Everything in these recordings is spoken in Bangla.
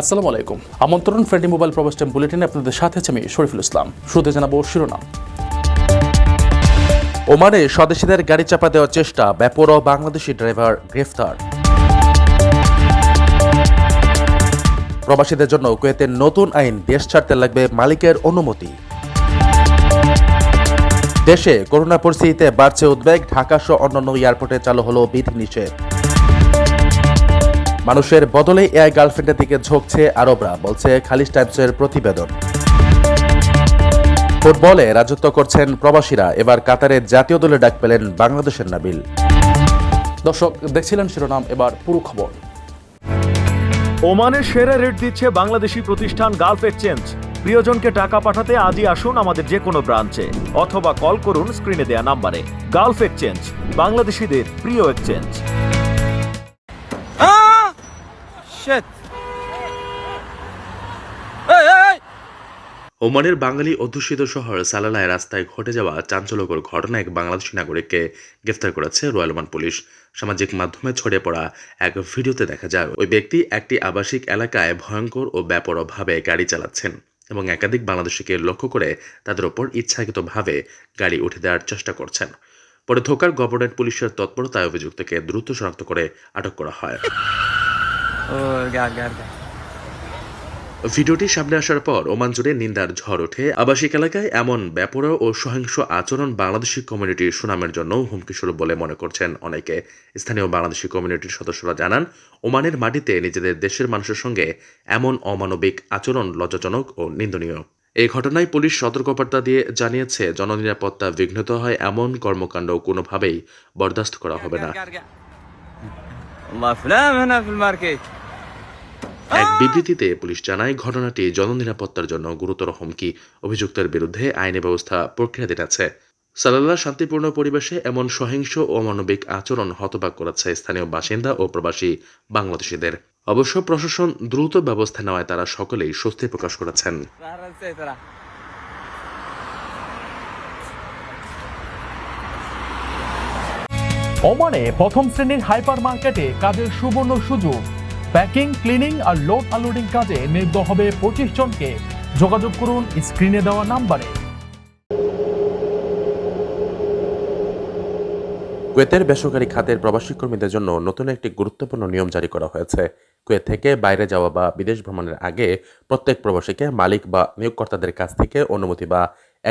আসসালামু আলাইকুম। আমন্ত্রণ ফ্রেন্ডি মোবাইল প্রবাস বুলেটিনে আপনাদের সাথে আছে আমি শরীফুল ইসলাম। শুরুতে জানাব শিরোনাম। ওমানে স্বদেশীদের গাড়ি চাপা দেওয়ার চেষ্টা ব্যাপর বাংলাদেশি ড্রাইভার গ্রেফতার। প্রবাসীদের জন্য কুয়েতের নতুন আইন, দেশ ছাড়তে লাগবে মালিকের অনুমতি। দেশে করোনা পরিস্থিতিতে বাড়ছে উদ্বেগ, ঢাকা সহ অন্যান্য এয়ারপোর্টে চালু হলো বিধিনিষেধ। মানুষের বদলে এআই গার্লফ্রেন্ডের দিকে ঝোঁকছে আরবরা, বলছে খালিজ টাইমসের প্রতিবেদন। ফুটবলে রাজত্ব করছেন প্রবাসীরা, এবার কাতারের জাতীয় দলে ডাক পেলেন বাংলাদেশের নাবিল। দর্শক, দেখছিলেন শিরোনাম, এবার পুরো খবর। ওমানের সেরা রেট দিচ্ছে বাংলাদেশি প্রতিষ্ঠান গালফ এক্সচেঞ্জ। প্রিয়জনকে টাকা পাঠাতে আজই আসুন আমাদের যে কোনো ব্রাঞ্চে, অথবা কল করুন স্ক্রিনে দেয়া নাম্বারে। গালফ এক্সচেঞ্জ, বাংলাদেশিদের প্রিয় এক্সচেঞ্জ! Shit! ওমানের বাঙালি অধ্যুষিত শহর সালালায় রাস্তায় ঘটে যাওয়া চাঞ্চল্যকর ঘটনা এক বাংলাদেশি নাগরিককে গ্রেফতার করেছে রয়্যাল ওমান পুলিশ। সামাজিক মাধ্যমে ছড়িয়ে পড়া এক ভিডিওতে দেখা যায়, ওই ব্যক্তি একটি আবাসিক এলাকায় ভয়ঙ্কর ও ব্যাপরভাবে গাড়ি চালাচ্ছেন এবং একাধিক বাংলাদেশিকে লক্ষ্য করে তাদের ওপর ইচ্ছাকৃতভাবে গাড়ি উঠে দেওয়ার চেষ্টা করছেন। পরে ধোকার গভর্নমেন্ট পুলিশের তৎপরতায় অভিযুক্তকে দ্রুত শনাক্ত করে আটক করা হয়। ভিডিওটি সামনে আসার পর ওমান জুড়ে নিন্দার ঝড় ওঠে। আবাসিক এলাকায় এমন ব্যাপরা ও সহিংস আচরণ বাংলাদেশি কমিউনিটির সুনামের জন্য হুমকি স্বরূপ বলে মনে করছেন অনেকে। স্থানীয় বাংলাদেশি কমিউনিটির সদস্যরা জানান ওমানের মাটিতে নিজেদের দেশের মানুষের সঙ্গে এমন অমানবিক আচরণ লজ্জাজনক ও নিন্দনীয়। এই ঘটনায় পুলিশ সতর্কবার্তা দিয়ে জানিয়েছে জননিরাপত্তা বিঘ্নিত হয় এমন কর্মকাণ্ড কোনোভাবেই বরদাস্ত করা হবে না। এক বিবৃতিতে পুলিশ জানায় ঘটনাটি জননিরাপত্তার জন্য গুরুতর হুমকি অভিযুক্তের বিরুদ্ধে আইনি ব্যবস্থা প্রক্রিয়াধীন আছে। সালাল্লাহ শান্তিপূর্ণ পরিবেশে এমন সহিংস ও অমানবিক আচরণ হতবাক করেছে স্থানীয় বাসিন্দা ও প্রবাসী বাংলাদেশিদের। অবশ্য প্রশাসন দ্রুত ব্যবস্থা নেওয়ায় তারা সকলেই স্বস্তি প্রকাশ করেছেন। ওমানে প্রথম শ্রেণির হাইপার মার্কেটে কাজের সুবর্ণ সুযোগ। প্যাকিং, ক্লিনিং আর লোড আনলোডিং কাজে নিয়োগ হবে পঁচিশ জনকে। যোগাযোগ করুন স্ক্রিনে দেওয়া নাম্বারে। কুয়েতের বেসরকারি খাতের প্রবাসী কর্মীদের জন্য নতুন একটি গুরুত্বপূর্ণ নিয়ম জারি করা হয়েছে। কুয়েত থেকে বাইরে যাওয়া বা বিদেশ ভ্রমণের আগে প্রত্যেক প্রবাসীকে মালিক বা নিয়োগকর্তাদের কাছ থেকে অনুমতি বা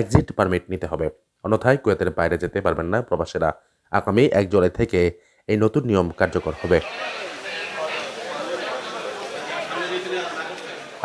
এক্সিট পারমিট নিতে হবে। অন্যথায় কুয়েতের বাইরে যেতে পারবেন না প্রবাসীরা। আগামী এক জুলাই থেকে এই নতুন নিয়ম কার্যকর হবে।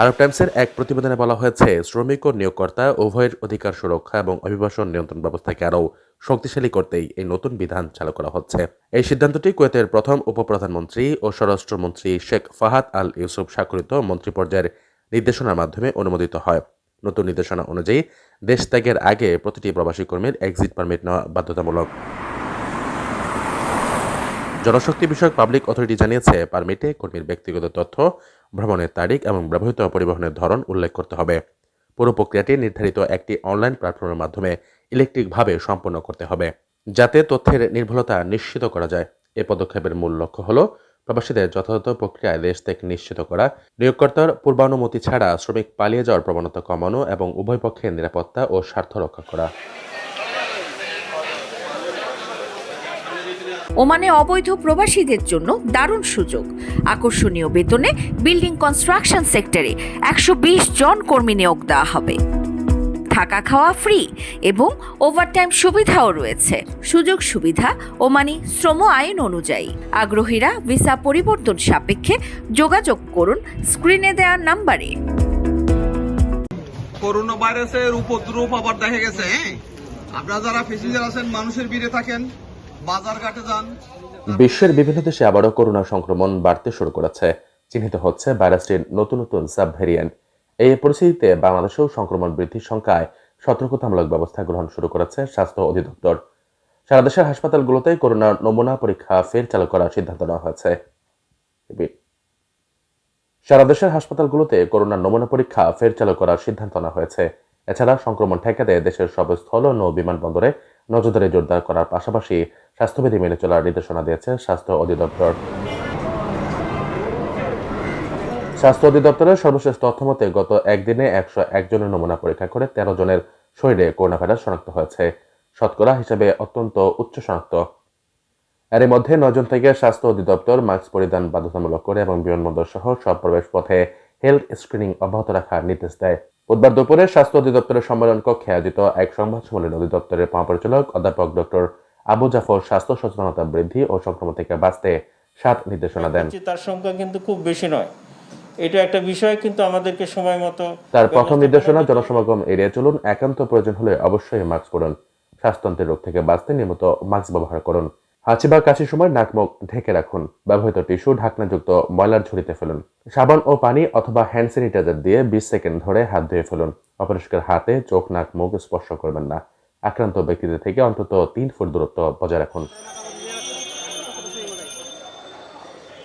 আরব টাইমসের এক প্রতিবেদনে বলা হয়েছে, শ্রমিক ও নিয়োগকর্তা উভয়ের অধিকার সুরক্ষা এবং অভিবাসন নিয়ন্ত্রণ ব্যবস্থাকে আরও শক্তিশালী করতেই এই নতুন বিধান চালু করা হচ্ছে। এই সিদ্ধান্তটি কুয়েতের প্রথম উপপ্রধানমন্ত্রী ও স্বরাষ্ট্রমন্ত্রী শেখ ফাহাদ আল ইউসুফ স্বাক্ষরিত মন্ত্রী পর্যায়ের নির্দেশনার মাধ্যমে অনুমোদিত হয়। নতুন নির্দেশনা অনুযায়ী দেশ ত্যাগের আগে প্রতিটি প্রবাসী কর্মীর এক্সিট পারমিট নেওয়া বাধ্যতামূলক। জনশক্তি বিষয়ক পাবলিক অথরিটি জানিয়েছে পারমিটে কর্মীর ব্যক্তিগত তথ্য, ভ্রমণের তারিখ এবং ব্যবহৃত পরিবহনের ধরন উল্লেখ করতে হবে। পুরো প্রক্রিয়াটি নির্ধারিত একটি অনলাইন প্ল্যাটফর্মের মাধ্যমে ইলেকট্রিকভাবে সম্পন্ন করতে হবে, যাতে তথ্যের নির্ভুলতা নিশ্চিত করা যায়। এ পদক্ষেপের মূল লক্ষ্য হল প্রবাসীদের যথাযথ প্রক্রিয়ায় দেশ থেকে নিশ্চিত করা, নিয়োগকর্তার পূর্বানুমতি ছাড়া শ্রমিক পালিয়ে যাওয়ার প্রবণতা কমানো এবং উভয় পক্ষের নিরাপত্তা ও স্বার্থ রক্ষা করা। ওমানে অবৈধ প্রবাসীদের জন্য দারুণ সুযোগ। আকর্ষণীয় বেতনে বিল্ডিং কনস্ট্রাকশন সেক্টরে একশো বিশ জন কর্মী নিয়োগ দেওয়া হবে। থাকা খাওয়া ফ্রি এবং ওভারটাইম সুবিধাও রয়েছে। সুযোগ সুবিধা ও মানে শ্রম আইন অনুযায়ী। আগ্রহীরা ভিসা পরিবর্তন সাপেক্ষে যোগাযোগ করুন স্ক্রিনে দেওয়া নাম্বারে। করোনা ভাইরাসের উপদ্রব আবার দেখা গেছে হ্যাঁ? আপনারা যারা প্যাসেঞ্জার আছেন, মানুষের ভিড়ে থাকেন বিশ্বের বিভিন্ন দেশে আবারও করোনা সংক্রমণ বাড়তে শুরু করেছে। চিহ্নিত হচ্ছে ভাইরাসটির নতুন নতুন সাব ভ্যারিয়েন্ট এই পরিস্থিতিতে বাংলাদেশেও সংক্রমণ বৃদ্ধির সংখ্যায় সতর্কতামূলক ব্যবস্থা গ্রহণ শুরু করেছে স্বাস্থ্য অধিদপ্তর। সারা দেশের হাসপাতালগুলোতে করোনা নমুনা পরীক্ষা ফের চালু করার সিদ্ধান্ত নেওয়া হয়েছে। সারা দেশের হাসপাতালগুলোতে করোনা নমুনা পরীক্ষা ফের চালু করার সিদ্ধান্ত নেওয়া হয়েছে। এছাড়া সংক্রমণ ঠেকাতে দেশের সব স্থল নৌ বিমানবন্দরে নজরদারি জোরদার করার পাশাপাশি স্বাস্থ্যবিধি মেনে চলার নির্দেশনা দিয়েছে স্বাস্থ্য অধিদপ্তর। স্বাস্থ্য অধিদপ্তরের সর্বশেষ তথ্য মতে, গত একদিনে একশো একজনের নমুনা পরীক্ষা করে তেরো জনের শরীরে করোনা ভাইরাস শনাক্ত হয়েছে। শতকরা হিসেবে অত্যন্ত উচ্চ শনাক্ত এর মধ্যে নজন থেকে স্বাস্থ্য অধিদপ্তর মাস্ক পরিধান বাধ্যতামূলক করে এবং বিমানবন্দর সহ সব প্রবেশ পথে হেলথ স্ক্রিনিং অব্যাহত রাখার নির্দেশ দেয়। বুধবার দুপুরে স্বাস্থ্য অধিদপ্তরের সম্মেলন কক্ষে আয়োজিত এক সংবাদ সম্মেলনে অধিদপ্তরের মহাপরিচালক অধ্যাপক ডক্টর আবু জাফর স্বাস্থ্য সচেতনতা বৃদ্ধি ও সংক্রমণ থেকে বাঁচতে সাত নির্দেশনা দেন। তার সংখ্যা কিন্তু খুব বেশি নয়। এটা একটা বিষয় কিন্তু আমাদেরকে সময় মতো তার প্রথম নির্দেশনা জনসমাগম এড়িয়ে চলুন। একান্ত প্রয়োজন হলে অবশ্যই মাস্ক পরুন। শ্বাসতন্ত্রের রোগ থেকে বাঁচতে নিয়মিত মাস্ক ব্যবহার করুন। হাঁচি বা কাশির সময় নাক মুখ ঢেকে রাখুন। ব্যবহৃত টিস্যু ঢাকনাযুক্ত ময়লার ঝুড়িতে ফেলুন। সাবান ও পানি অথবা হ্যান্ড স্যানিটাইজার দিয়ে বিশ সেকেন্ড ধরে হাত ধুয়ে ফেলুন। অপরিষ্কার হাতে চোখ নাক মুখ স্পর্শ করবেন না। আক্রান্ত ব্যক্তিদের থেকে অন্তত তিন ফুট দূরত্ব বজায় রাখুন।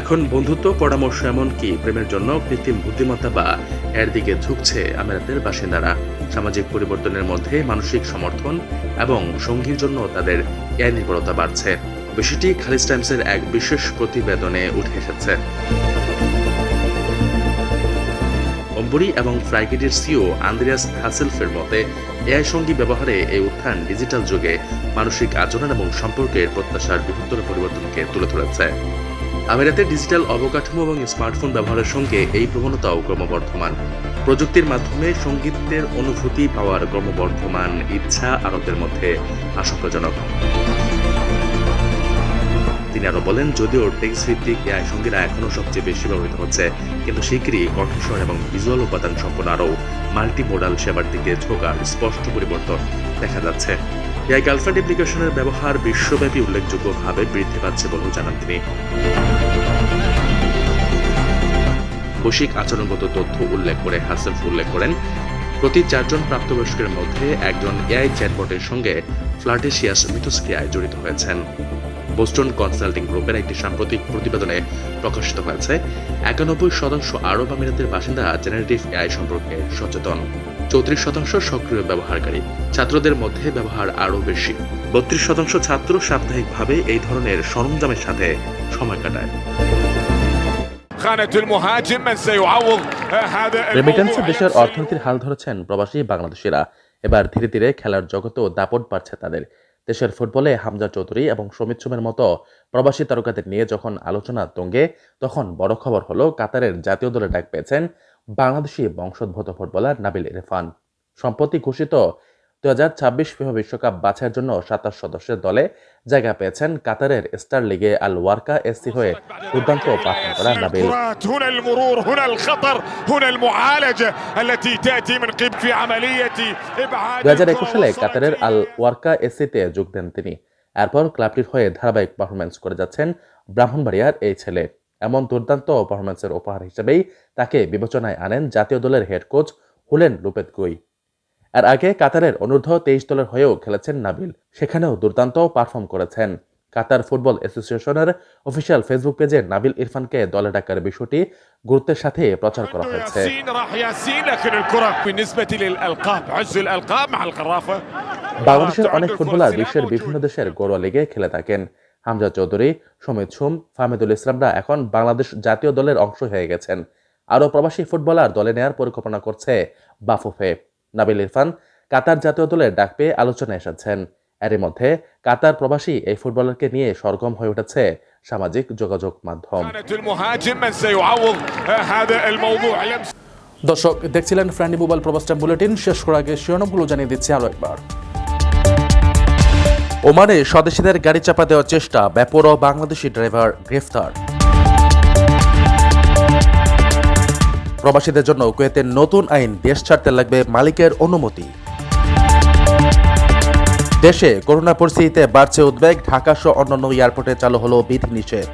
এখন বন্ধুত্ব, পরামর্শ এমনকি প্রেমের জন্য কৃত্রিম বুদ্ধিমত্তা বা এর দিকে ঝুঁকছে আমিরাতের বাসিন্দারা। সামাজিক পরিবর্তনের মধ্যে মানসিক সমর্থন এবং সঙ্গীর জন্য তাদের এ নির্ভরতা বাড়ছে। বিষয়টি খালিজ টাইমসের এক বিশেষ প্রতিবেদনে উঠে এসেছে। অম্বুরি এবং ফ্রাইগেটের সিও আন্দ্রিয়াস হাসেলফের মতে, এআই সঙ্গী ব্যবহারে এই উত্থান ডিজিটাল যুগে মানসিক আচরণ এবং সম্পর্কের প্রত্যাশার বৃহত্তর পরিবর্তনকে তুলে ধরেছে। আমিরাতে ডিজিটাল অবকাঠামো এবং স্মার্টফোন ব্যবহারের সঙ্গে এই প্রবণতাও ক্রমবর্ধমান। প্রযুক্তির মাধ্যমে সঙ্গীতের অনুভূতি পাওয়ার ক্রমবর্ধমান ইচ্ছা আরবদের মধ্যে আশঙ্কাজনক। তিনি আরও বলেন, যদিও টেক্সট ভিত্তিক এআই সঙ্গীরা এখনও সবচেয়ে বেশি ব্যবহৃত হচ্ছে, কিন্তু শিগগিরই কণ্ঠস্বর এবং ভিজুয়াল উপাদান সম্পন্ন আরও মাল্টি মোডাল সেবার দিকে ঝোঁকার স্পষ্ট পরিবর্তন দেখা যাচ্ছে। এআই গার্লফ্রেন্ড অ্যাপ্লিকেশনের ব্যবহার বিশ্বব্যাপী উল্লেখযোগ্যভাবে বৃদ্ধি পাচ্ছে বলেও জানান তিনি। বৈশ্বিক আচরণগত তথ্য উল্লেখ করে হাসেলফ উল্লেখ করেন, প্রতি চারজন প্রাপ্তবয়স্কের মধ্যে একজন এআই চ্যাটবটের সঙ্গে ফ্লার্টেশিয়াস মিথস্ক্রিয়ায় জড়িত হয়েছেন। বোস্টন কনসাল্টিং গ্রুপের একটি সাম্প্রতিক প্রতিবেদনে প্রকাশিত হয়েছে, একানব্বই শতাংশ আরব আমিরাতের বাসিন্দা জেনারেটিভ এআই সম্পর্কে সচেতন। চৌত্রিশ শতাংশ সক্রিয় ব্যবহারকারী। ছাত্রদের মধ্যে ব্যবহার আরও বেশি। বত্রিশ শতাংশ ছাত্র সাপ্তাহিকভাবে এই ধরনের সরঞ্জামের সাথে সময় কাটায়। রেমিটেন্সে দেশের অর্থনীতির হাল ধরেছেন প্রবাসী বাংলাদেশিরা। এবার ধীরে ধীরে খেলার জগতেও দাপট বাড়ছে তাদের। দেশের ফুটবলে হামজা চৌধুরী এবং সমিত সোমের মতো প্রবাসী তারকাদের নিয়ে যখন আলোচনা তঙ্গে তখন বড় খবর হলো কাতারের জাতীয় দলে ডাক পেয়েছেন বাংলাদেশি বংশোদ্ভূত ফুটবলার নাবিল ইরফান সম্প্রতি ঘোষিত দু হাজার ছাব্বিশ ফিফা বিশ্বকাপ বাছাইয়ের জন্য সাতাশ সদস্যের দলে জায়গা পেয়েছেন কাতারের স্টার লিগে আল ওয়ার্কা এসসি হয়ে দুর্দান্ত পারফর্ম করা নাবিল الكرات هنا المرور هنا الخطر هنا المعالجة التي تأتي من قبل في عملية إبعاد দু হাজার একুশ الكرة সালে والصعد কাতারের আল ওয়ার্কা এসিতে যোগ দেন তিনি এরপর ক্লাবটির হয়ে ধারাবাহিক পারফরমেন্স করে যাচ্ছেন ব্রাহ্মণবাড়িয়ার এই ছেলে এমন দুর্দান্ত পারফরমেন্সের উপহার হিসেবেই তাকে বিবেচনায় আনেন জাতীয় দলের হেড কোচ হুলেন লুপেত গুই। আর আগে কাতারের অনূর্ধ্ব তেইশ দলের হয়েও খেলেছেন নাবিল। সেখানেও দুর্দান্ত পারফর্ম করেছেন। কাতার ফুটবল অ্যাসোসিয়েশনের অফিসিয়াল ফেসবুক পেজে নাবিল ইরফানকে দলে ডাকার বিষয়টি গুরুত্বের সাথে প্রচার করা হয়েছে। বাংলাদেশের অনেক ফুটবলার বিশ্বের বিভিন্ন দেশের গৌরব লিগে খেলে থাকেন। হামজা চৌধুরী, সমিত সুম, ফাহমিদুল ইসলামরা এখন বাংলাদেশ জাতীয় দলের অংশ হয়ে গেছেন। আরও প্রবাসী ফুটবলার দলে নেয়ার পরিকল্পনা করছে বাফুফে। নাবিল ইরফান কাতার জাতীয় দলের ডাক পেয়ে আলোচনায় এসেছেন। এরই মধ্যে কাতার প্রবাসী এই ফুটবলারকে নিয়ে সরগম হয়ে উঠেছে সামাজিক যোগাযোগ মাধ্যম। দর্শক, দেখছিলেন ফ্রেন্ডি মোবাইল প্রবাসটা বুলেটিন। শেষ করার আগে শিরোনামগুলো জানিয়ে দিচ্ছি আরও একবার। ওমানে স্বদেশীদের গাড়ি চাপা দেওয়ার চেষ্টা, বেপরোয়া বাংলাদেশি ড্রাইভার গ্রেফতার। প্রবাসীদের জন্য কুয়েতের নতুন আইন, দেশ ছাড়তে লাগবে মালিকের অনুমতি। দেশে করোনা পরিস্থিতিতে বাড়ছে উদ্বেগ, ঢাকা সহ অন্যান্য এয়ারপোর্টে চালু হলো বিধিনিষেধ।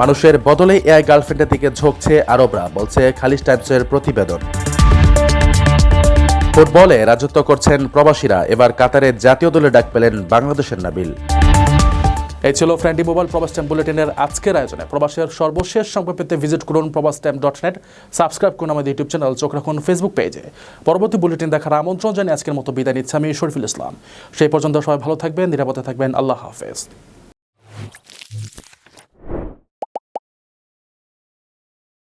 মানুষের বদলে এআই গার্লফ্রেন্ডের দিকে ঝোঁকছে আরবরা, বলছে খালিজ টাইমসের প্রতিবেদন। ফুটবলে রাজত্ব করছেন প্রবাসীরা। এবার কাতারের জাতীয় দলে ডাক পেলেন বাংলাদেশের নাবিল। এই ছিল ফ্রেন্ডি মোবাইল প্রবাস টাইম বুলেটিনের আজকের আয়োজনে। প্রবাসের সর্বশেষ সংবাদ পেতে ভিজিট করুন প্রবাস টাইম ডট নেট সাবস্ক্রাইব করুন আমাদের ইউটিউব চ্যানেল, চোখ রাখুন ফেসবুক পেজে পরবর্তী বুলেটিন দেখার আমন্ত্রণ জানিয়ে আজকের মতো বিদায় নিচ্ছি আমি শরীফুল ইসলাম। সেই পর্যন্ত সবাই ভালো থাকবেন, নিরাপদে থাকবেন। আল্লাহ হাফেজ।